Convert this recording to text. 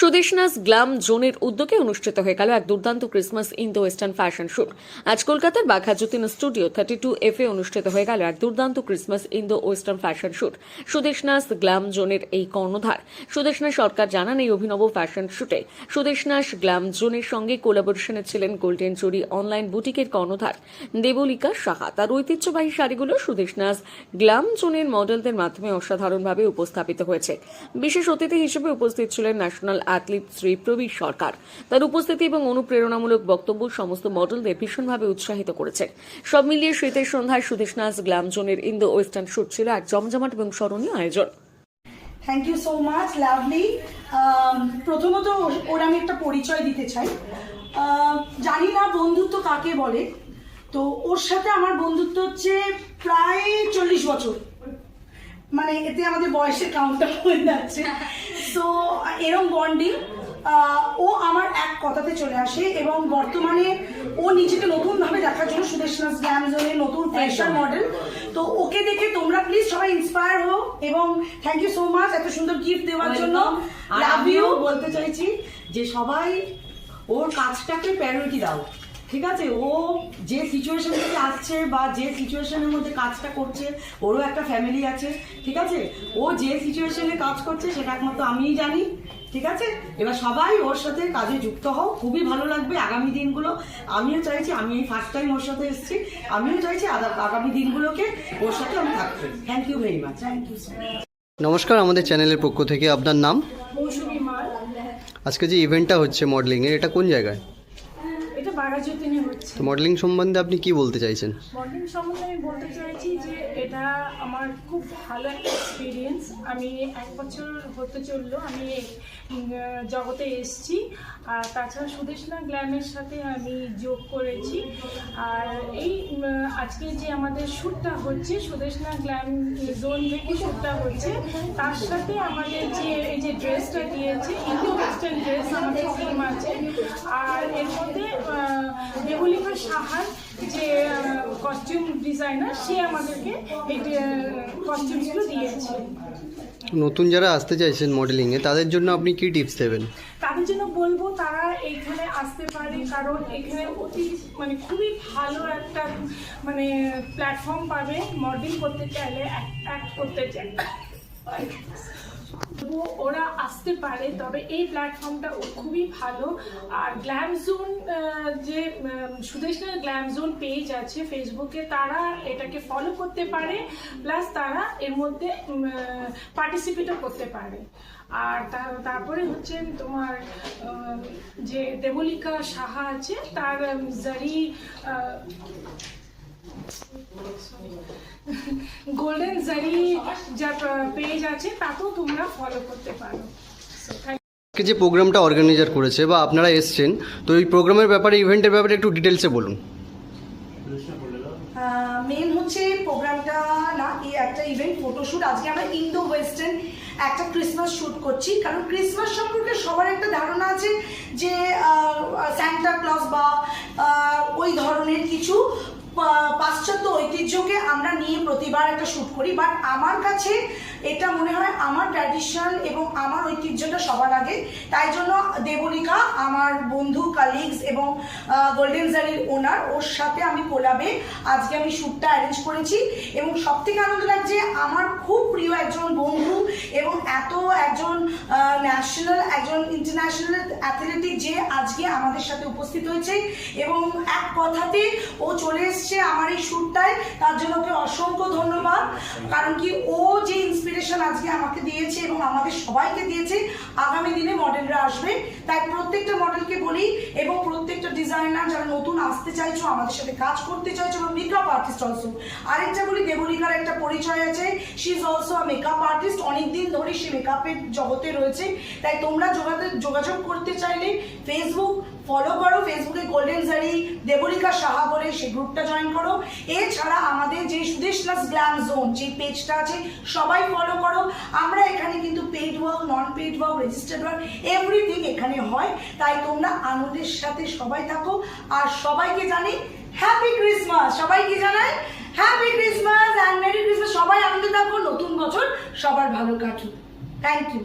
সুদেশনাস glam জোনের উদ্যোগে অনুষ্ঠিত হয়ে গেল এক দুর্দান্ত Christmas Indo western fashion shoot. আজ কলকাতার Baghajatin studio thirty two F A অনুষ্ঠিত হয়ে গেল এক দুর্দান্ত Christmas Indo western fashion shoot. Sudeshna's glam জোনের এই কর্ণধার। সুদেশনা সরকার জানান, এই অভিনব ফ্যাশন শুটে সুদেশনাস গ্লাম জোনের সঙ্গে কোলাবোরেশনে ছিলেন গোল্ডেন চুরি অনলাইন বুটিকের কর্ণধার দেবলিকা সাহা। তার ঐতিহ্যবাহী শাড়িগুলো সুদেশনাস গ্লাম জোনের মডেলদের মাধ্যমে অসাধারণভাবে উপস্থাপিত হয়েছে। বিশেষ অতিথি হিসেবে উপস্থিত ছিলেন ন্যাশনাল অ্যাথলিট শ্রী প্রবীর সরকার। তার উপস্থিতি এবং অনুপ্রেরণামূলক বক্তব্য সমস্ত মডেলদের ভীষণভাবে উৎসাহিত করেছে। সব মিলিয়ে শীতের সন্ধ্যায় সুদেশনাস গ্লাম জোনের ইন্দো ওয়েস্টার্ন শুট ছিল এক জমজমাট এবং স্মরণীয় আয়োজন। Thank you so much lovely প্রথমত ওর- ওর আমি একটা পরিচয় দিতে চাই। জানি না বন্ধুত্ব কাকে বলে। তো ওর সাথে আমার বন্ধুত্ব হচ্ছে প্রায় চল্লিশ বছর। মানে এতে আমাদের বয়সের কাউন্টার হয়ে যাচ্ছে। সো এরম বন্ডিং ও আমার এক কথাতে চলে আসে এবং বর্তমানে ও নিজেকে নতুনভাবে দেখার জন্য সুদেশনাথ গ্ল্যাম জোনে নতুন ফ্যাশন মডেল তো ওকে দেখে তোমরা প্লিজ সবাই ইন্সপায়ার হও এবং থ্যাংক ইউ সো মাচ এত সুন্দর গিফট দেওয়ার জন্য। আর লাভ আমিও ইউ বলতে চাইছি যে সবাই ওর কাজটাকে প্রায়োরিটি দাও। ঠিক আছে ও যে সিচুয়েশন থেকে আসছে বা যে সিচুয়েশনের মধ্যে কাজটা করছে ওরও একটা ফ্যামিলি আছে ঠিক আছে? ও যে সিচুয়েশনে কাজ করছে সেটা একমাত্র আমিই জানি ঠিক আছে? এবার সবাই ওর সাথে কাজে যুক্ত হও খুবই ভালো লাগবে আগামী দিনগুলো। আমিও চাইছি আমি এই ফার্স্ট টাইম ওর সাথে এসেছি আমিও চাইছি আগামী দিনগুলোকে ওর সাথে আমি থাকব thank you very much thank you নমস্কার আমাদের চ্যানেলের পক্ষ থেকে আপনার নাম? মৌসুমি মাল। আজকে যে ইভেন্টটা হচ্ছে মডেলিংয়ের এটা কোন জায়গায়? এটা বাঘাযতীনে হচ্ছে। মডেলিং সম্বন্ধে আপনি কি বলতে চাইছেন? মডেলিং সম্বন্ধে আমি বলতে চাইছি যে এটা আমার খুব ভালো একটা এক্সপিরিয়েন্স আমি এক বছর হতে চলল আমি জগতে এসেছি। আর তাছাড়া সুদেশনা গ্ল্যামের সাথে আমি যোগ করেছি। আর এই আজকে যে আমাদের শ্যুটটা হচ্ছে সুদেশনা গ্ল্যাম জোন থেকে শ্যুটটা হচ্ছে তার সাথে আমাদের যে এই যে ড্রেসটা দিয়েছে ইন্দো ওয়েস্টার্ন ড্রেস আমাদের থিম আছে আর এর মধ্যে দেবলিকা সাহার যে কস্টিউম ডিজাইনার সে আমাদেরকে এই কস্টিউমসগুলো দিয়েছে। নতুন যারা আসতে চাইছেন মডেলিংয়ে তাদের জন্য আপনি কি টিপস দেবেন? তাদের জন্য বলব তারা এইখানে আসতে পারে কারণ এখানে অতি মানে খুবই ভালো একটা মানে প্ল্যাটফর্ম পাবে মডেল করতে চাইলে অ্যাক্ট করতে চাইলে। ওরা আসতে পারে, তবে এই প্ল্যাটফর্মটা খুবই ভালো। আর গ্ল্যাম জোন যে সুদেশনা গ্ল্যাম জোন পেজ আছে ফেসবুকে তারা এটাকে ফলো করতে পারে প্লাস তারা এর মধ্যে পার্টিসিপেটও করতে পারে। আর তারপরে হচ্ছে তোমার যে দেবলিকা সাহা আছে, তার জারি গোল্ডেন জারি যা পেজ আছে তাতেও তোমরা ফলো করতে পারো। যে প্রোগ্রামটা অর্গানাইজার করেছে বা আপনারা এসছেন তো এই প্রোগ্রামের ব্যাপারে ইভেন্টের ব্যাপারে একটু ডিটেলসে বলুন। মেন হচ্ছে প্রোগ্রামটা না এই একটা ইভেন্ট ফটোশুট আজকে আমরা ইন্দো ওয়েস্টার্ন একটা ক্রিসমাস শ্যুট করছি কারণ ক্রিসমাস সম্পর্কে সবার একটা ধারণা আছে যে স্যান্টা ক্লজ বা ওই ধরনের কিছু পাশ্চাত্য ঐতিহ্যকে আমরা নিয়ে প্রতিবার একটা শ্যুট করি বাট আমার কাছে এটা মনে হয় আমার ট্র্যাডিশন এবং আমার ঐতিহ্যটা সবার আগে। তাই জন্য দেবলিকা আমার বন্ধু কালিগস এবং গোল্ডেন জারির ওনার ওর সাথে আমি কোলাবে আজকে আমি শ্যুটটা অ্যারেঞ্জ করেছি। এবং সব থেকে আনন্দ লাগছে, আমার খুব প্রিয় একজন বন্ধু এবং এত একজন ন্যাশনাল একজন ইন্টারন্যাশনাল অ্যাথলেটিক যে আজকে আমাদের সাথে উপস্থিত হয়েছে। এবং এক কথাতে ও চলে এসছে আমার এই শ্যুটটায় তার জন্য ওকে অসংখ্য ধন্যবাদ। কারণ কি ও যে ইন্সপিরেশন আজকে আমাকে দিয়েছে এবং আমাদের সবাইকে দিয়েছে। আগামী দিনে মডেলরা আসবে। তাই প্রত্যেকটা মডেলকে বলি এবং প্রত্যেকটা ডিজাইনার যারা নতুন আসতে চাইছো, আমাদের সাথে কাজ করতে চাইছো এবং মেকআপ আর্টিস্ট অলসো আরেকটা বলি, দেবলিকার একটা পরিচয় আছে। She is also a makeup artist অনেকদিন ধরে সে মেকআপের জগতে রয়েছে। তাই তোমরা যোগাযোগ যোগাযোগ করতে চাইলে ফেসবুক ফলো করো। ফেসবুকে গোল্ডেন জারি দেবলিকা সাহা বলে সেই গ্রুপটা জয়েন করো। এছাড়া আমাদের যে সুদেশনাস গ্ল্যাম জোন যে পেজটা আছে, সবাই ফলো করো। আমরা এখানে কিন্তু paid work non paid work registered work everything এখানে হয়। তাই তোমরা আনন্দের সাথে সবাই থাকো। আর সবাইকে জানি হ্যাপি ক্রিসমাস সবাইকে জানাই happy Christmas and merry Christmas সবাই আনন্দে থাকো। নতুন বছর সবার ভালো কাটুক। Thank you